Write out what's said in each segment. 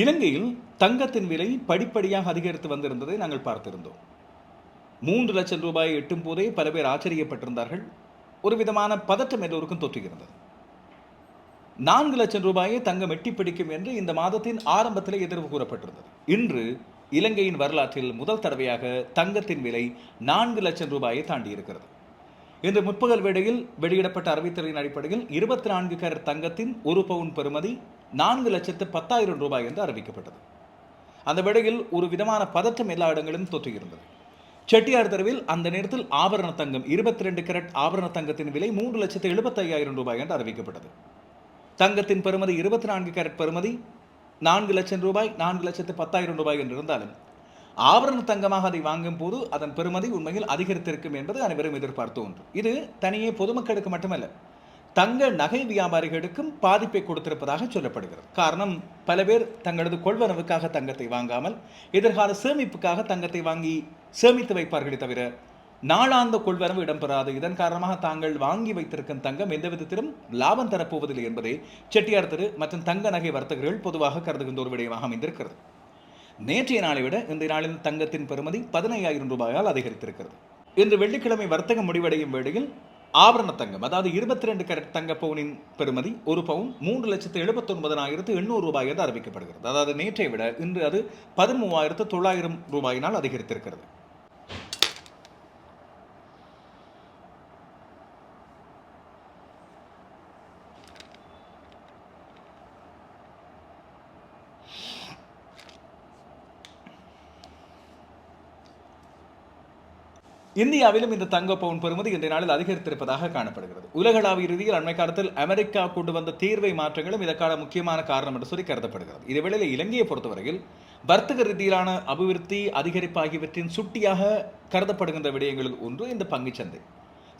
இலங்கையில் தங்கத்தின் விலை படிப்படியாக அதிகரித்து வந்திருந்ததை நாங்கள் பார்த்திருந்தோம். மூன்று லட்சம் ரூபாயை எட்டும் போதே பல பேர் ஆச்சரியப்பட்டிருந்தார்கள். ஒரு விதமான பதற்றம் எல்லோருக்கும் தொற்றுகிறது. நான்கு லட்சம் ரூபாயை தங்கம் எட்டி பிடிக்கும் என்று இந்த மாதத்தின் ஆரம்பத்தில் எதிர்வு கூறப்பட்டிருந்தது. இன்று இலங்கையின் வரலாற்றில் முதல் தடவையாக தங்கத்தின் விலை நான்கு லட்சம் ரூபாயை தாண்டி இருக்கிறது. இன்று முற்பகல் வேளையில் வெளியிடப்பட்ட அறிவித்தலின் அடிப்படையில் இருபத்தி நான்கு கேரட் தங்கத்தின் ஒரு பவுன் பெறுமதி நான்கு லட்சத்து பத்தாயிரம் ரூபாய் என்று அறிவிக்கப்பட்டது. அந்த வேளையில் ஒரு விதமான பதற்றம் எல்லா இடங்களிலும் தொற்றுகிருந்தது செட்டியார் தெருவில் அந்த நேரத்தில் ஆபரண தங்கம் இருபத்தி ரெண்டு கேரட் ஆபரண தங்கத்தின் விலை மூன்று லட்சத்து எழுபத்தையாயிரம் ரூபாய் என்று அறிவிக்கப்பட்டது. தங்கத்தின் பெறுமதி இருபத்தி நான்கு கேரட் பெறுமதி நான்கு லட்சம் ரூபாய் நான்கு லட்சத்து பத்தாயிரம் ரூபாய் என்று இருந்தாலும் ஆபரண தங்கமாக அதை வாங்கும் போது அதன் பெறுமதி உண்மையில் அதிகரித்திருக்கும் என்பது அனைவரும் எதிர்பார்த்த ஒன்று. இது தனியே பொதுமக்களுக்கு மட்டுமல்ல தங்க நகை வியாபாரிகளுக்கும் பாதிப்பை கொடுத்திருப்பதாக சொல்லப்படுகிறது. காரணம் பல பேர் தங்களது கொள்வனவுக்காக தங்கத்தை வாங்காமல் எதிர்கால சேமிப்புக்காக தங்கத்தை வாங்கி சேமித்து வைப்பார்களே தவிர நாளாந்த கொள்வரவு இடம்பெறாது. இதன் காரணமாக தாங்கள் வாங்கி வைத்திருக்கும் தங்கம் எந்த விதத்திலும் லாபம் தரப்போவதில்லை என்பதே செட்டியார் திரு மற்றும் தங்க நகை வர்த்தகர்கள் பொதுவாக கருதுகின்ற ஒரு விடயமாக அமைந்திருக்கிறது. நேற்றைய நாளை விட இந்த நாளில் தங்கத்தின் பெறுமதி பதினையாயிரம் ரூபாயால் அதிகரித்திருக்கிறது. இன்று வெள்ளிக்கிழமை வர்த்தகம் முடிவடையும் வேளையில் ஆபரண தங்கம் அதாவது இருபத்தி ரெண்டு கரெக்ட் தங்க பவுனின் பெறுமதி ஒரு பவுன் மூன்று லட்சத்து எழுபத்தொன்பதனாயிரத்து எண்ணூறு ரூபாய் என்று அறிவிக்கப்படுகிறது. அதாவது நேற்றை விட இன்று அது பதிமூவாயிரத்து தொள்ளாயிரம் ரூபாயினால் அதிகரித்திருக்கிறது. இந்தியாவிலும் இந்த தங்க பவுன் பெறுமதி இன்றைய நாளில் அதிகரித்திருப்பதாக காணப்படுகிறது. உலகளாவிய ரீதியில் அண்மை காலத்தில் அமெரிக்கா கொண்டு வந்த தீர்வை மாற்றங்களும் இதற்கான முக்கியமான காரணம் என்று சொல்லி கருதப்படுகிறது. இதேவேளையில் இலங்கையை பொறுத்தவரையில் வர்த்தக ரீதியிலான அபிவிருத்தி அதிகரிப்பு ஆகியவற்றின் சுட்டியாக கருதப்படுகின்ற விடயங்களில் ஒன்று இந்த பங்குச்சந்தை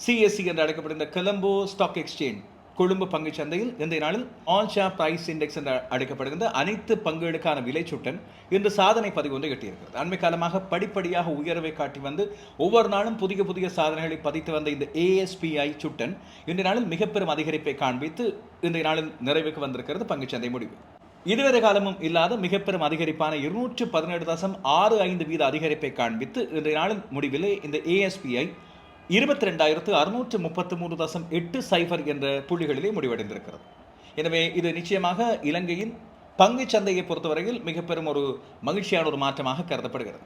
சிஎஸ்சி என்று அழைக்கப்படுகின்ற கொலம்போ ஸ்டாக் எக்ஸ்சேஞ்ச் கொழும்பு பங்குச் சந்தையில் இந்த நாளில் ஆல் ஷேர் பிரைஸ் இண்டெக்ஸ் என்று அழைக்கப்படுகின்ற அனைத்து பங்குகளுக்கான விலை சுட்டன் இன்று சாதனை பதிவு ஒன்று எட்டியிருக்கிறது. அண்மை காலமாக படிப்படியாக உயர்வை காட்டி வந்து ஒவ்வொரு நாளும் புதிய புதிய சாதனைகளை பதித்து வந்த இந்த ஏஎஸ்பிஐ சுட்டன் இன்றைய நாளில் மிக பெரும் அதிகரிப்பை காண்பித்து இன்றைய நாளில் நிறைவுக்கு வந்திருக்கிறது பங்குச்சந்தை முடிவு. இதுவரை காலமும் இல்லாத மிக பெரும் அதிகரிப்பான இருநூற்று பதினேழு தசம் ஆறு ஐந்து வீத அதிகரிப்பை காண்பித்து இன்றைய நாளின் முடிவிலே இந்த ஏஎஸ்பிஐ இருபத்தி ரெண்டாயிரத்து அறுநூற்று முப்பத்து மூன்று தசம் எட்டு சைபர் என்ற புள்ளிகளிலே முடிவடைந்திருக்கிறது. எனவே இது நிச்சயமாக இலங்கையின் பங்கு சந்தையை பொறுத்தவரையில் மிக பெரும் ஒரு மகிழ்ச்சியான ஒரு மாற்றமாக கருதப்படுகிறது.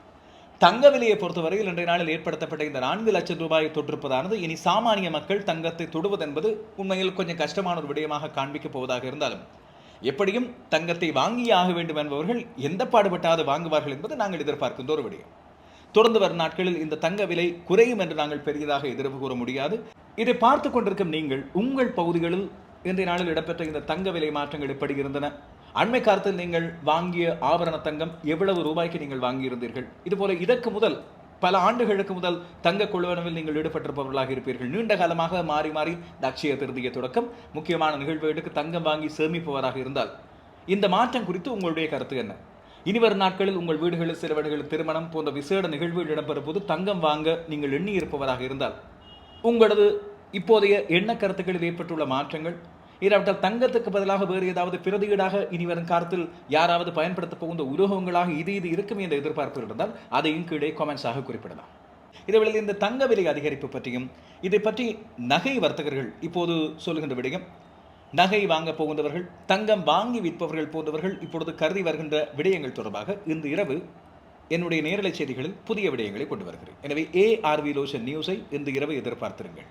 தங்க விலையை பொறுத்தவரையில் இன்றைய நாளில் ஏற்படுத்தப்பட்ட இந்த நான்கு லட்சம் ரூபாயை தொற்றிருப்பதானது இனி சாமானிய மக்கள் தங்கத்தை தொடுவதென்பது உண்மையில் கொஞ்சம் கஷ்டமான ஒரு விடயமாக காண்பிக்கப் போவதாக இருந்தாலும் எப்படியும் தங்கத்தை வாங்கியே ஆக வேண்டும் என்பவர்கள் எந்த பாடுபட்டாது வாங்குவார்கள் என்பது நாங்கள் எதிர்பார்க்கின்ற ஒரு விடயம். தொடர்ந்து வரும் நாட்களில் இந்த தங்க விலை குறையும் என்று நாங்கள் பெரியதாக எதிர்வு கூற முடியாது. இதை பார்த்து கொண்டிருக்கும் நீங்கள் உங்கள் பகுதிகளில் இன்றைய நாளில் இடம்பெற்ற இந்த தங்க விலை மாற்றங்கள் எப்படி இருந்தன? அண்மை காலத்தில் நீங்கள் வாங்கிய ஆபரண தங்கம் எவ்வளவு ரூபாய்க்கு நீங்கள் வாங்கியிருந்தீர்கள்? இதுபோல இதற்கு முதல் பல ஆண்டுகளுக்கு முதல் தங்க கொள்வனவில் நீங்கள் ஈடுபட்டிருப்பவர்களாக இருப்பீர்கள். நீண்ட காலமாக மாறி மாறி தக்ஷய திருதிய தொடக்கம் முக்கியமான நிகழ்வுகளுக்கு தங்கம் வாங்கி சேமிப்பவராக இருந்தால் இந்த மாற்றம் குறித்து உங்களுடைய கருத்து என்ன? இனிவரும் நாட்களில் உங்கள் வீடுகளில் சில வீடுகளில் திருமணம் போன்ற விசேட நிகழ்வுகள் இடம்பெறும் போது தங்கம் வாங்க நீங்கள் எண்ணி இருப்பவராக இருந்தால் உங்களது இப்போதைய எண்ண கருத்துக்களில் ஏற்பட்டுள்ள மாற்றங்கள் இல்லாவிட்டால் தங்கத்துக்கு பதிலாக வேறு ஏதாவது பிரதியீடாக இனி வரும் காலத்தில் யாராவது பயன்படுத்தப் போகின்ற உலோகங்களாக இது இது இருக்கும் என்ற எதிர்பார்ப்பு இருந்தால் அதையும் கீழே கமெண்ட்ஸாக குறிப்பிடலாம். இதேவேளையில் இந்த தங்க விலை அதிகரிப்பு பற்றியும் இதை பற்றி நகை வர்த்தகர்கள் இப்போது சொல்லுகின்ற விடயம் நகை வாங்க போகின்றவர்கள் தங்கம் வாங்கி விற்பவர்கள் போன்றவர்கள் இப்பொழுது கருதி வருகின்ற விடயங்கள் தொடர்பாக இன்று இரவு என்னுடைய நேரலை செய்திகளில் புதிய விடயங்களை கொண்டு வருகிறேன். எனவே ஏஆர்வி லோஷன் நியூஸை இன்று இரவு எதிர்பார்த்திருங்கள்.